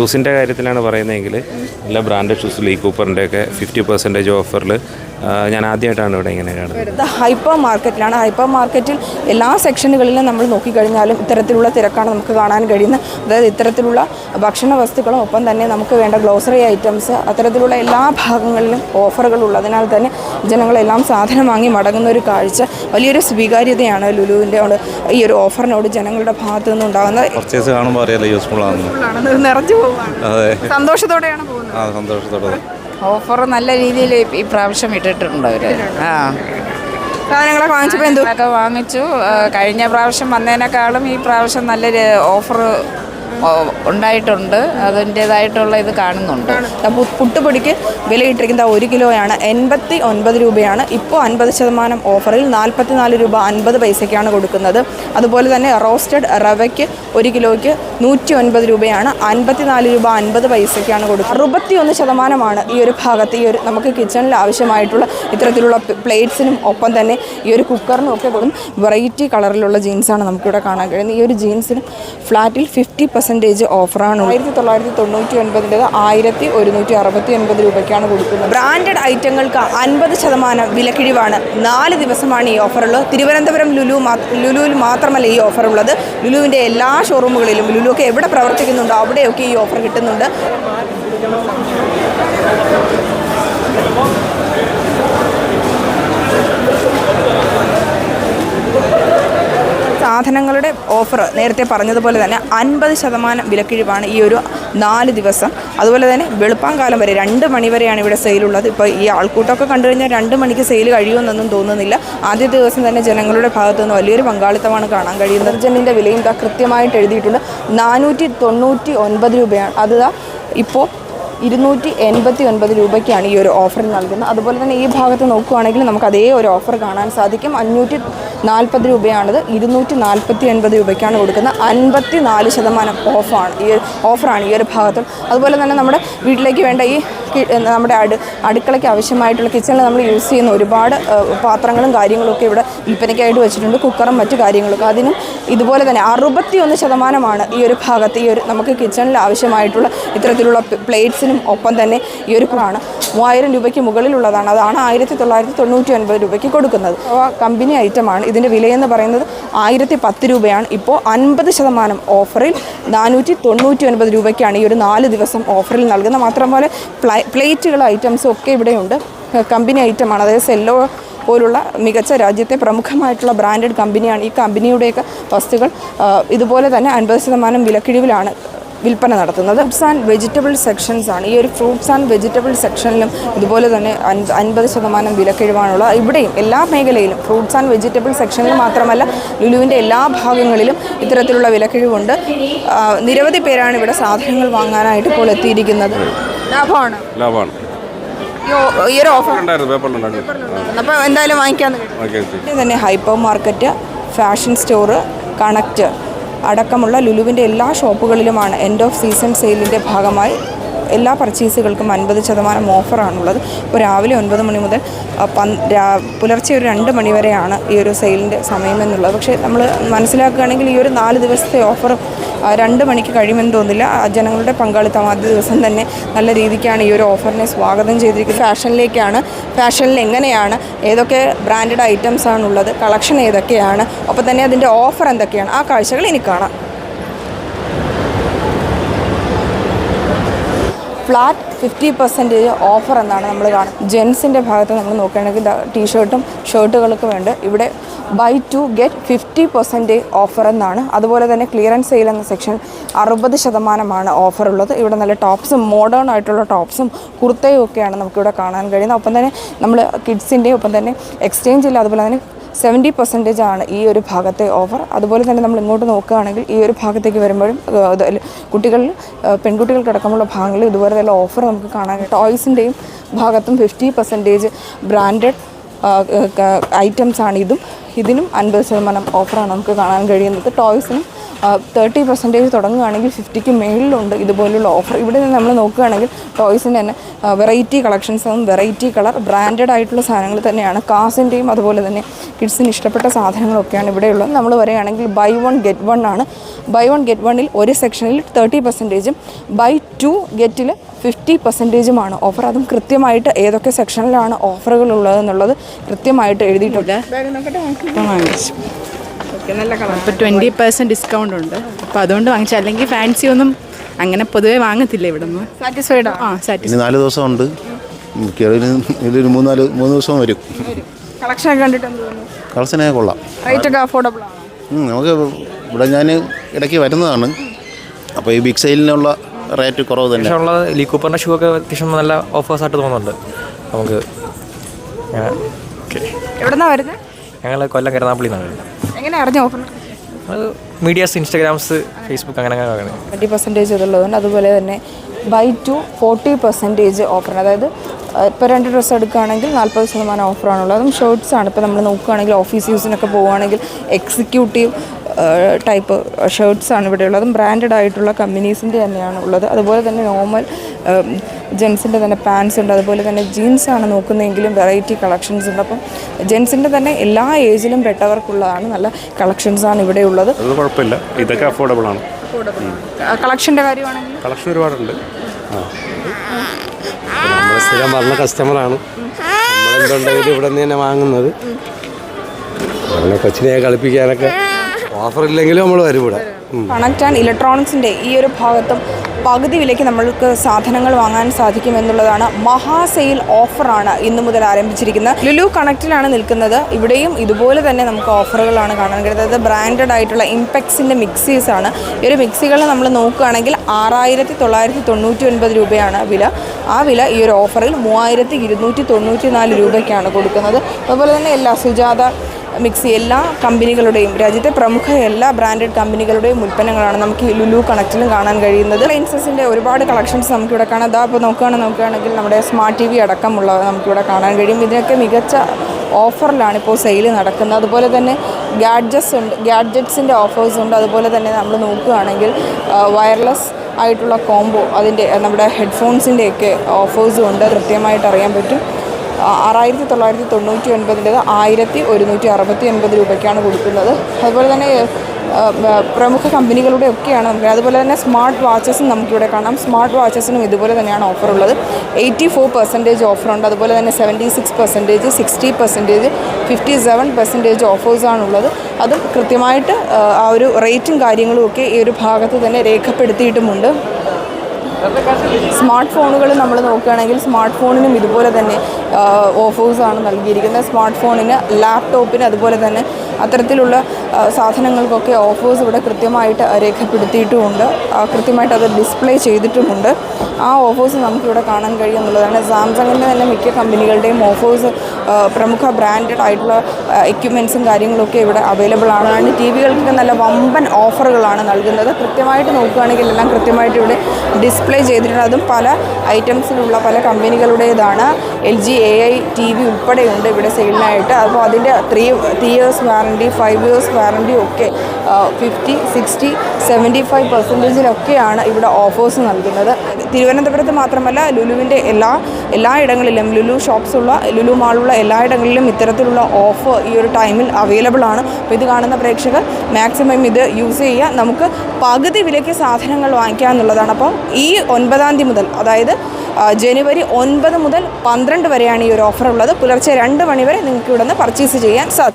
ഷൂസിന്റെ കാര്യത്തിലാണ് പറയുന്നതെങ്കിൽ എല്ലാ ബ്രാൻഡ് ഷൂസ് ലീ കൂപ്പറിന്റെയൊക്കെ ഫിഫ്റ്റി പെർസെന്റേജ് ഓഫറിൽ ഞാൻ ആദ്യമായിട്ടാണ് ഇവിടെ ഇങ്ങനെ കാണുന്നത്. ഇത് ഹൈപ്പർ മാർക്കറ്റിലാണ്. ഹൈപ്പർ മാർക്കറ്റിൽ എല്ലാ സെക്ഷനുകളിലും നമ്മൾ നോക്കിക്കഴിഞ്ഞാലും ഇത്തരത്തിലുള്ള തിരക്കാണ് നമുക്ക് കാണാൻ കഴിയുന്നത്. അതായത് ഇത്തരത്തിലുള്ള ഭക്ഷണ വസ്തുക്കളും ഒപ്പം തന്നെ നമുക്ക് വേണ്ട ഗ്ലോസറി ഐറ്റംസ് അത്തരത്തിലുള്ള എല്ലാ ഭാഗങ്ങളിലും ഓഫറുകൾ ഉള്ളതിനാൽ തന്നെ ജനങ്ങളെല്ലാം സാധനം വാങ്ങി മടങ്ങുന്ന ഒരു കാഴ്ച വലിയൊരു സ്വീകാര്യതയാണ് ലുലുവിന്റെ ഈ ഒരു ഓഫറിനോട് ജനങ്ങളുടെ ഭാഗത്തു നിന്നുണ്ടാകുന്നത്. പർച്ചേസ് കാണുമ്പോൾ അറിയാലോ യൂസ്ഫുൾ ആണെന്ന് നിറഞ്ഞു അതെ. സന്തോഷത്തോടെയാണ് പോകുന്നത്. ആ സന്തോഷത്തോടെ. ഓഫർ നല്ല രീതിയിൽ ഈ പ്രാവശ്യം ഇട്ടിട്ടുണ്ട് അവർ ആ. സാധനങ്ങളൊക്കെ വാങ്ങിച്ചപ്പോൾ എന്തൊക്കെ വാങ്ങിച്ചു. കഴിഞ്ഞ പ്രാവശ്യം വന്നതിനേക്കാളും ഈ പ്രാവശ്യം നല്ലൊരു ഓഫർ ഉണ്ടായിട്ടുണ്ട്. അതിന്റേതായിട്ടുള്ള ഇത് കാണുന്നുണ്ട്. അപ്പോൾ പുട്ടുപൊടിക്ക് വിലയിട്ടിരിക്കുന്ന ഒരു കിലോയാണ് എൺപത്തി ഒൻപത് രൂപയാണ്. ഇപ്പോൾ അൻപത് ശതമാനം ഓഫറിൽ നാൽപ്പത്തി നാല് രൂപ അൻപത് പൈസയ്ക്കാണ് കൊടുക്കുന്നത്. അതുപോലെ തന്നെ റോസ്റ്റഡ് റവയ്ക്ക് ഒരു കിലോയ്ക്ക് നൂറ്റി ഒൻപത് രൂപയാണ്. അൻപത്തി നാല് രൂപ അൻപത് പൈസയ്ക്കാണ് കൊടുക്കുന്നത്. അറുപത്തി ഒന്ന് ശതമാനമാണ് ഈ ഒരു ഭാഗത്ത് ഈ ഒരു നമുക്ക് കിച്ചണിൽ ആവശ്യമായിട്ടുള്ള ഇത്തരത്തിലുള്ള പ്ലേറ്റ്സിനും ഒപ്പം തന്നെ ഈ ഒരു കുക്കറിനും ഒക്കെ കൊടുക്കും വെറൈറ്റി കളറിലുള്ള ജീൻസാണ് നമുക്കിവിടെ കാണാൻ കഴിയുന്നത്. ഈ ഒരു ജീൻസിന് ഫ്ലാറ്റിൽ ഫിഫ്റ്റി പെർസെന്റേജ് ഓഫറാണ് ആയിരത്തി തൊള്ളായിരത്തി തൊണ്ണൂറ്റി ഒൻപതിന്റെത് ആയിരത്തി ഒരുന്നൂറ്റി അറുപത്തി ഒൻപത് രൂപയ്ക്കാണ് കൊടുക്കുന്നത്. ബ്രാൻഡഡ് ഐറ്റങ്ങൾക്ക് അൻപത് ശതമാനം വിലക്കിഴിവാണ്. നാല് ദിവസമാണ് ഈ ഓഫറുള്ളത് തിരുവനന്തപുരം ലുലു ലുലുവിൽ മാത്രമല്ല ഈ ഓഫറുള്ളത് ലുലുവിന്റെ എല്ലാ ഷോറൂമുകളിലും ലുലുവൊക്കെ എവിടെ പ്രവർത്തിക്കുന്നുണ്ടോ അവിടെയൊക്കെ ഈ ഓഫർ കിട്ടുന്നുണ്ട്. സാധനങ്ങളുടെ ഓഫർ നേരത്തെ പറഞ്ഞതുപോലെ തന്നെ അൻപത് ശതമാനം വിലക്കിഴിവാണ് ഈ ഒരു നാല് ദിവസം. അതുപോലെ തന്നെ വെളുപ്പാങ്കാലം വരെ രണ്ട് മണി വരെയാണ് ഇവിടെ സെയിലുള്ളത് ഇപ്പോൾ ഈ ആൾക്കൂട്ടമൊക്കെ കണ്ടു കഴിഞ്ഞാൽ രണ്ട് മണിക്ക് സെയിൽ കഴിയുമെന്നൊന്നും തോന്നുന്നില്ല. ആദ്യ ദിവസം തന്നെ ജനങ്ങളുടെ ഭാഗത്തു നിന്ന് വലിയൊരു പങ്കാളിത്തമാണ് കാണാൻ കഴിയുന്നത്. ജനിന്റെ വിലയും കൃത്യമായിട്ട് എഴുതിയിട്ടുണ്ട്. നാനൂറ്റി തൊണ്ണൂറ്റി ഒൻപത് രൂപയാണ്. അത് ഇപ്പോൾ ഇരുന്നൂറ്റി എൺപത്തി ഒൻപത് രൂപയ്ക്കാണ് ഈ ഒരു ഓഫർ നൽകുന്നത്. അതുപോലെ തന്നെ ഈ ഭാഗത്ത് നോക്കുകയാണെങ്കിൽ നമുക്ക് അതേ ഒരു ഓഫർ കാണാൻ സാധിക്കും. അഞ്ഞൂറ്റി നാൽപ്പത് രൂപയാണിത്. ഇരുന്നൂറ്റി നാൽപ്പത്തി ഒൻപത് രൂപയ്ക്കാണ് കൊടുക്കുന്നത്. അൻപത്തി നാല് ശതമാനം ഓഫാണ് ഈ ഓഫറാണ് ഈ ഒരു ഭാഗത്തും. അതുപോലെ തന്നെ നമ്മുടെ വീട്ടിലേക്ക് വേണ്ട ഈ നമ്മുടെ അടു അടുക്കളയ്ക്ക് ആവശ്യമായിട്ടുള്ള കിച്ചണിൽ നമ്മൾ യൂസ് ചെയ്യുന്ന ഒരുപാട് പാത്രങ്ങളും കാര്യങ്ങളൊക്കെ ഇവിടെ വിൽപ്പനയ്ക്കായിട്ട് വെച്ചിട്ടുണ്ട്. കുക്കറും മറ്റു കാര്യങ്ങളൊക്കെ. അതിനും ഇതുപോലെ തന്നെ അറുപത്തി ഒന്ന് ശതമാനമാണ് ഈ ഒരു ഭാഗത്ത് ഈ ഒരു നമുക്ക് കിച്ചണിൽ ആവശ്യമായിട്ടുള്ള ഇത്തരത്തിലുള്ള പ്ലേറ്റ്സിനും ഒപ്പം തന്നെ ഈ ഒരു ആണ്. മൂവായിരം രൂപയ്ക്ക് മുകളിലുള്ളതാണ്. അതാണ് ആയിരത്തി തൊള്ളായിരത്തി തൊണ്ണൂറ്റി ഒൻപത് രൂപയ്ക്ക് കൊടുക്കുന്നത്. കമ്പനി ഐറ്റമാണ് ഇതിന്റെ വിലയെന്ന് പറയുന്നത് ആയിരത്തി പത്ത് രൂപയാണ്. ഇപ്പോൾ അൻപത് ശതമാനം ഓഫറിൽ നാനൂറ്റി തൊണ്ണൂറ്റി ഒൻപത് രൂപയ്ക്കാണ് ഈ ഒരു നാല് ദിവസം ഓഫറിൽ നൽകുന്നത്. മാത്രം പോലെ പ്ലേറ്റുകൾ ഐറ്റംസും ഒക്കെ ഇവിടെയുണ്ട്. കമ്പനി ഐറ്റമാണ് അതായത് സെല്ലോ പോലുള്ള മികച്ച രാജ്യത്തെ പ്രമുഖമായിട്ടുള്ള ബ്രാൻഡഡ് കമ്പനിയാണ് ഈ കമ്പനിയുടെയൊക്കെ വസ്തുക്കൾ ഇതുപോലെ തന്നെ അൻപത് ശതമാനം വിലക്കിഴിവിലാണ് വിൽപ്പന നടത്തുന്നത്. ഫ്രൂട്ട്സ് ആൻഡ് വെജിറ്റബിൾ സെക്ഷൻസ് ആണ്. ഈ ഒരു ഫ്രൂട്ട്സ് ആൻഡ് വെജിറ്റബിൾ സെക്ഷനിലും ഇതുപോലെ തന്നെ അൻപ- അൻപത് ശതമാനം വിലക്കിഴിവാണുള്ളത് ഇവിടെയും എല്ലാ മേഖലയിലും ഫ്രൂട്ട്സ് ആൻഡ് വെജിറ്റബിൾ സെക്ഷനിൽ മാത്രമല്ല ലുലുവിന്റെ എല്ലാ ഭാഗങ്ങളിലും ഇത്തരത്തിലുള്ള വിലക്കിഴിവുണ്ട്. നിരവധി പേരാണ് ഇവിടെ സാധനങ്ങൾ വാങ്ങാനായിട്ട് ഇപ്പോൾ എത്തിയിരിക്കുന്നത്. ലാഭമാണ്? ലാഭമാണ്. ഈ ഒരു ഓഫർ ഉണ്ടായിരുന്നു പേപ്പറിലുണ്ടായിരുന്നു അപ്പോൾ എന്തായാലും തന്നെ hyper market fashion store connect അടക്കമുള്ള ലുലുവിന്റെ എല്ലാ ഷോപ്പുകളിലുമാണ് എൻഡ് ഓഫ് സീസൺ സെയിലിന്റെ ഭാഗമായി എല്ലാ പർച്ചേസുകൾക്കും അൻപത് ശതമാനം ഓഫറാണുള്ളത് ഇപ്പോൾ രാവിലെ ഒൻപത് മണി മുതൽ പുലർച്ചെ ഒരു രണ്ട് മണി വരെയാണ് ഈ ഒരു സെയിലിന്റെ സമയമെന്നുള്ളത് പക്ഷേ നമ്മൾ മനസ്സിലാക്കുകയാണെങ്കിൽ ഈ ഒരു നാല് ദിവസത്തെ ഓഫർ രണ്ട് മണിക്ക് കഴിയുമെന്ന് തോന്നില്ല ജനങ്ങളുടെ പങ്കാളിത്തം ആദ്യ ദിവസം തന്നെ നല്ല രീതിക്കാണ് ഈ ഒരു ഓഫറിനെ സ്വാഗതം ചെയ്തിരിക്കുന്നത്. ഫാഷനിലേക്കാണ്. ഫാഷനിൽ എങ്ങനെയാണ്? ഏതൊക്കെ ബ്രാൻഡഡ് ഐറ്റംസ് ആണുള്ളത് കളക്ഷൻ ഏതൊക്കെയാണ്? ഒപ്പം തന്നെ അതിന്റെ ഓഫർ എന്തൊക്കെയാണ്? ആ കാഴ്ചകൾ ഇനി കാണാം. ഫ്ലാറ്റ് ഫിഫ്റ്റി പെർസെന്റേജ് ഓഫർ എന്നാണ് നമ്മൾ കാണുന്നത്. ജെൻസിന്റെ ഭാഗത്ത് നമ്മൾ നോക്കുകയാണെങ്കിൽ ടീഷർട്ടും ഷർട്ടുകൾക്ക് വേണ്ട. ഇവിടെ buy two get fifty percentage offer എന്നാണ്. അതുപോലെ തന്നെ ക്ലിയറൻസ് സെയിൽ എന്ന സെക്ഷൻ അറുപത് ശതമാനമാണ് ഉള്ളത്. ഇവിടെ നല്ല ടോപ്സും മോഡേൺ ആയിട്ടുള്ള ടോപ്സും കുർത്തയും ഒക്കെയാണ് നമുക്കിവിടെ കാണാൻ കഴിയുന്നത്. ഒപ്പം തന്നെ നമ്മൾ കിഡ്സിന്റെയും ഒപ്പം തന്നെ എക്സ്ചേഞ്ച് ഇല്ല. അതുപോലെ തന്നെ സെവന്റി പെർസെന്റേജ് ആണ് ഈ ഒരു ഭാഗത്തെ ഓഫർ. അതുപോലെ തന്നെ നമ്മൾ ഇങ്ങോട്ട് നോക്കുകയാണെങ്കിൽ ഈ ഒരു ഭാഗത്തേക്ക് വരുമ്പോഴും കുട്ടികൾ പെൺകുട്ടികൾക്കടക്കമുള്ള ഭാഗങ്ങളിൽ ഇതുപോലെ തന്നെ ഓഫർ നമുക്ക് കാണാൻ ടോയ്സിന്റെയും ഭാഗത്തും ഫിഫ്റ്റി പെർസെന്റേജ് ബ്രാൻഡഡ് ഐറ്റംസ് ആണ് ഇതും. ഇതിനും അൻപത് ശതമാനം ഓഫറാണ് നമുക്ക് കാണാൻ കഴിയുന്നത്. ടോയ്സിനും തേർട്ടി പെർസെന്റേജ് തുടങ്ങുകയാണെങ്കിൽ ഫിഫ്റ്റിക്ക് മേളിലുണ്ട് ഇതുപോലുള്ള ഓഫർ. ഇവിടെ നിന്ന് നമ്മൾ നോക്കുകയാണെങ്കിൽ ടോയ്സിന്റെ തന്നെ വെറൈറ്റി കളക്ഷൻസും വെറൈറ്റി കളർ ബ്രാൻഡഡ് ആയിട്ടുള്ള സാധനങ്ങൾ തന്നെയാണ്. കാസിന്റെയും അതുപോലെ തന്നെ കിഡ്സിന് ഇഷ്ടപ്പെട്ട സാധനങ്ങളൊക്കെയാണ് ഇവിടെയുള്ളത് നമ്മൾ പറയുകയാണെങ്കിൽ ബൈ വൺ ഗെറ്റ് വൺ ആണ്. ബൈ വൺ ഗെറ്റ് വണ്ണിൽ ഒരു സെക്ഷനിൽ തേർട്ടി പെർസെന്റേജും ബൈ ടു ഗെറ്റിൽ ഫിഫ്റ്റി പെർസെന്റേജുമാണ് ഓഫർ. അതും കൃത്യമായിട്ട് ഏതൊക്കെ സെക്ഷനിലാണ് ഓഫറുകൾ ഉള്ളതെന്നുള്ളത് കൃത്യമായിട്ട് എഴുതിയിട്ടുണ്ട്. ഇപ്പം വാങ്ങിച്ചു നല്ല കളർ അപ്പോൾ ട്വന്റി പെർസെന്റ് ഡിസ്കൗണ്ട് ഉണ്ട്. അപ്പോൾ അതുകൊണ്ട് വാങ്ങിച്ചു. അല്ലെങ്കിൽ ഫാൻസി ഒന്നും അങ്ങനെ പൊതുവേ വാങ്ങത്തില്ല ഇവിടെ നിന്ന് സാറ്റിസ്ഫൈഡ് ആ സാറ്റിസ് ഇനി നാല് ദിവസമുണ്ട് മിക്കവാറും ഇതിലൊരു മൂന്നാൽ മൂന്ന് ദിവസം വരും. കളക്ഷൻ ഒക്കെ കണ്ടിട്ട് എന്ത് തോന്നുന്നു? കളക്ഷനെ കൊള്ളാം. റേറ്റ് ഒക്കെ അഫോർഡബിൾ ആണ്? ഉം, നമുക്ക് ഇവിടെ ഞാൻ ഇടയ്ക്ക് വരുന്നതാണ്. അപ്പോൾ ഈ ബിഗ് സെയിലിനുള്ള റേറ്റ് കുറവ് തന്നെ. ഉള്ള ലീ കൂപ്പറിന്റെ ഷൂ ഒക്കെ അത്യാവശ്യം നല്ല ഓഫേഴ്സ് ആയിട്ട് തോന്നുന്നുണ്ട്. നമുക്ക് എവിടെന്നാ വരുന്നത് ഞങ്ങൾ കൊല്ലം കരുനാപ്പള്ളി നിന്നാണ് എങ്ങനെ അറിഞ്ഞു ഓഫർ? മീഡിയാസ് ഇൻസ്റ്റാഗ്രാംസ് ഫേസ്ബുക്ക് അങ്ങനെ അങ്ങനെ ട്വന്റി പെർസെന്റേജ് ഇതുള്ളതുകൊണ്ട് അതുപോലെ തന്നെ ബൈ ടു ഫോർട്ടി പെർസെന്റേജ് ഓഫറാണ് അതായത് ഇപ്പോൾ രണ്ട് ഡ്രസ്സ് എടുക്കുകയാണെങ്കിൽ നാൽപ്പത് ശതമാനം ഓഫറാണുള്ളത്. അതും ഷർട്ട്സ് ആണ്. ഇപ്പോൾ നമ്മൾ നോക്കുകയാണെങ്കിൽ ഓഫീസ് യൂസിനൊക്കെ പോവുകയാണെങ്കിൽ എക്സിക്യൂട്ടീവ് ടൈപ്പ് ഷർട്ട്സാണ് ആണ് ഇവിടെ ഉള്ളത് ബ്രാൻഡഡ് ആയിട്ടുള്ള കമ്പനീസിന്റെ തന്നെയാണ് ഉള്ളത്. അതുപോലെ തന്നെ നോർമൽ ജെൻസിന്റെ തന്നെ പാൻസ് ഉണ്ട്. അതുപോലെ തന്നെ ജീൻസാണ് നോക്കുന്നതെങ്കിലും വെറൈറ്റി കളക്ഷൻസ് ഉണ്ട്. അപ്പം ജെൻസിന്റെ തന്നെ എല്ലാ ഏജിലും പെട്ടവർക്കുള്ളതാണ് നല്ല കളക്ഷൻസാണ് ഇവിടെ ഉള്ളത്. അത് കുഴപ്പമില്ല. ഇതൊക്കെ അഫോർഡബിൾ ആണ്. കളക്ഷന്റെ കാര്യമാണെങ്കിൽ? കളക്ഷൻ ഒരുപാടുണ്ട്. സ്ഥിരം കസ്റ്റമറാണ് നമ്മളെന്തുണ്ടെങ്കിലും ഇവിടെ നിന്ന് തന്നെ വാങ്ങുന്നത്. കൊച്ചിനെ കളിപ്പിക്കാനൊക്കെ. ഓഫർ ഇല്ലെങ്കിലും നമ്മൾ വരും. കണക്ട് ആൻഡ് ഈ ഒരു ഭാഗത്തും പകുതി വിലയ്ക്ക് നമ്മൾക്ക് സാധനങ്ങൾ വാങ്ങാൻ സാധിക്കും എന്നുള്ളതാണ് മഹാ സെയിൽ ഓഫറാണ് ഇന്നു മുതൽ ആരംഭിച്ചിരിക്കുന്നത്. ലുലു കണക്റ്റിലാണ് നിൽക്കുന്നത്. ഇവിടെയും ഇതുപോലെ തന്നെ നമുക്ക് ഓഫറുകളാണ് കാണാൻ കഴിയുന്നത്. ബ്രാൻഡഡ് ആയിട്ടുള്ള ഇംപെക്സിന്റെ മിക്സീസ് ആണ്. ഈ ഒരു മിക്സികൾ നമ്മൾ നോക്കുകയാണെങ്കിൽ ആറായിരത്തി തൊള്ളായിരത്തി തൊണ്ണൂറ്റി ഒൻപത് രൂപയാണ് വില. ആ വില ഈ ഒരു ഓഫറിൽ മൂവായിരത്തി ഇരുന്നൂറ്റി തൊണ്ണൂറ്റി നാല് രൂപയ്ക്കാണ് കൊടുക്കുന്നത്. അതുപോലെ തന്നെ എല്ലാ സുജാത മിക്സി എല്ലാ കമ്പനികളുടെയും രാജ്യത്തെ പ്രമുഖ എല്ലാ ബ്രാൻഡഡ് കമ്പനികളുടെയും ഉൽപ്പന്നങ്ങളാണ് നമുക്ക് ഈ ലുലു കണക്റ്റിലും കാണാൻ കഴിയുന്നത്. ലൈൻസസിന്റെ ഒരുപാട് കളക്ഷൻസ് നമുക്കിവിടെ കാണാം. അതാ ഇപ്പോൾ നോക്കുകയാണെങ്കിൽ നോക്കുകയാണെങ്കിൽ നമ്മുടെ സ്മാർട്ട് ടി വി അടക്കമുള്ള നമുക്കിവിടെ കാണാൻ കഴിയും. ഇതിനൊക്കെ മികച്ച ഓഫറിലാണ് ഇപ്പോൾ സെയിൽ നടക്കുന്നത്. അതുപോലെ തന്നെ ഗാഡ്ജറ്റ്സ് ഉണ്ട്. ഗാഡ്ജറ്റ്സിന്റെ ഓഫേഴ്സ് ഉണ്ട്. അതുപോലെ തന്നെ നമ്മൾ നോക്കുകയാണെങ്കിൽ വയർലെസ് ആയിട്ടുള്ള കോംബോ അതിന്റെ നമ്മുടെ ഹെഡ്ഫോൺസിന്റെയൊക്കെ ഓഫേഴ്സും ഉണ്ട്. കൃത്യമായിട്ട് അറിയാൻ പറ്റും. ആറായിരത്തി തൊള്ളായിരത്തി തൊണ്ണൂറ്റി ഒൻപതിന്റെത് ആയിരത്തി ഒരുന്നൂറ്റി അറുപത്തി ഒൻപത് രൂപയ്ക്കാണ് കൊടുക്കുന്നത്. അതുപോലെ തന്നെ പ്രമുഖ കമ്പനികളുടെ ഒക്കെയാണ് നമുക്ക് അതുപോലെ തന്നെ സ്മാർട്ട് വാച്ചസും നമുക്കിവിടെ കാണാം. സ്മാർട്ട് വാച്ചസിനും ഇതുപോലെ തന്നെയാണ് ഓഫർ ഉള്ളത്. എയ്റ്റി ഫോർ പെർസെന്റേജ് ഓഫറുണ്ട് അതുപോലെ തന്നെ seventy six percentage sixty percentage fifty seven percentage ഓഫേഴ്സാണുള്ളത് അതും കൃത്യമായിട്ട് ആ ഒരു റേറ്റും കാര്യങ്ങളും ഒക്കെ ഈ ഒരു ഭാഗത്ത് തന്നെ രേഖപ്പെടുത്തിയിട്ടുമുണ്ട്. സ്മാർട്ട് ഫോണുകൾ നമ്മൾ നോക്കുകയാണെങ്കിൽ സ്മാർട്ട് ഫോണിനും ഇതുപോലെ തന്നെ ഓഫേഴ്സാണ് നൽകിയിരിക്കുന്നത്. സ്മാർട്ട് ഫോണിന് ലാപ്ടോപ്പിന് അതുപോലെ തന്നെ അത്തരത്തിലുള്ള സാധനങ്ങൾക്കൊക്കെ ഓഫേഴ്സ് ഇവിടെ കൃത്യമായിട്ട് രേഖപ്പെടുത്തിയിട്ടുമുണ്ട് കൃത്യമായിട്ട് അത് ഡിസ്പ്ലേ ചെയ്തിട്ടുമുണ്ട്. ആ ഓഫേഴ്സ് നമുക്കിവിടെ കാണാൻ കഴിയും എന്നുള്ളതാണ് സാംസങ്ങിന്റെ തന്നെ മിക്ക കമ്പനികളുടെയും ഓഫേഴ്സ് പ്രമുഖ ബ്രാൻഡഡ് ആയിട്ടുള്ള എക്യുപ്മെന്റ്സും കാര്യങ്ങളൊക്കെ ഇവിടെ അവൈലബിൾ ആണ്. ടി വികൾക്കൊക്കെ നല്ല വമ്പൻ ഓഫറുകളാണ് നൽകുന്നത്. കൃത്യമായിട്ട് നോക്കുകയാണെങ്കിൽ എല്ലാം കൃത്യമായിട്ട് ഇവിടെ ഡിസ്പ്ലേ ചെയ്തിട്ടുണ്ട്. അതും പല ഐറ്റംസിലുള്ള പല കമ്പനികളുടേതാണ് L G A I T V ഉൾപ്പെടെയുണ്ട് ഇവിടെ സെയിലിനായിട്ട് അപ്പോൾ അതിന്റെ three three years warranty five years warranty ഒക്കെ ഫിഫ്റ്റി സിക്സ്റ്റി സെവന്റി ഫൈവ് പെർസെന്റേജിലൊക്കെയാണ് ഇവിടെ ഓഫേഴ്സ് നൽകുന്നത്. തിരുവനന്തപുരത്ത് മാത്രമല്ല ലുലുവിന്റെ എല്ലാ എല്ലാ ഇടങ്ങളിലും ലുലു ഷോപ്സുള്ള ലുലു മാളുള്ള എല്ലായിടങ്ങളിലും ഇത്തരത്തിലുള്ള ഓഫർ ഈ ഒരു ടൈമിൽ അവൈലബിൾ ആണ്. അപ്പോൾ ഇത് കാണുന്ന പ്രേക്ഷകർ മാക്സിമം ഇത് യൂസ് ചെയ്യുക. നമുക്ക് പകുതി വിലയ്ക്ക് സാധനങ്ങൾ വാങ്ങിക്കുക എന്നുള്ളതാണ്. അപ്പം ഈ ഒൻപതാം തീയതി മുതൽ അതായത് ജനുവരി ഒൻപത് മുതൽ പന്ത്രണ്ട് വരെയാണ് ഈ ഒരു ഓഫർ ഉള്ളത്. പുലർച്ചെ രണ്ട് മണി വരെ നിങ്ങൾക്ക് ഇവിടെ നിന്ന് പർച്ചേസ് ചെയ്യാൻ സാധിക്കും.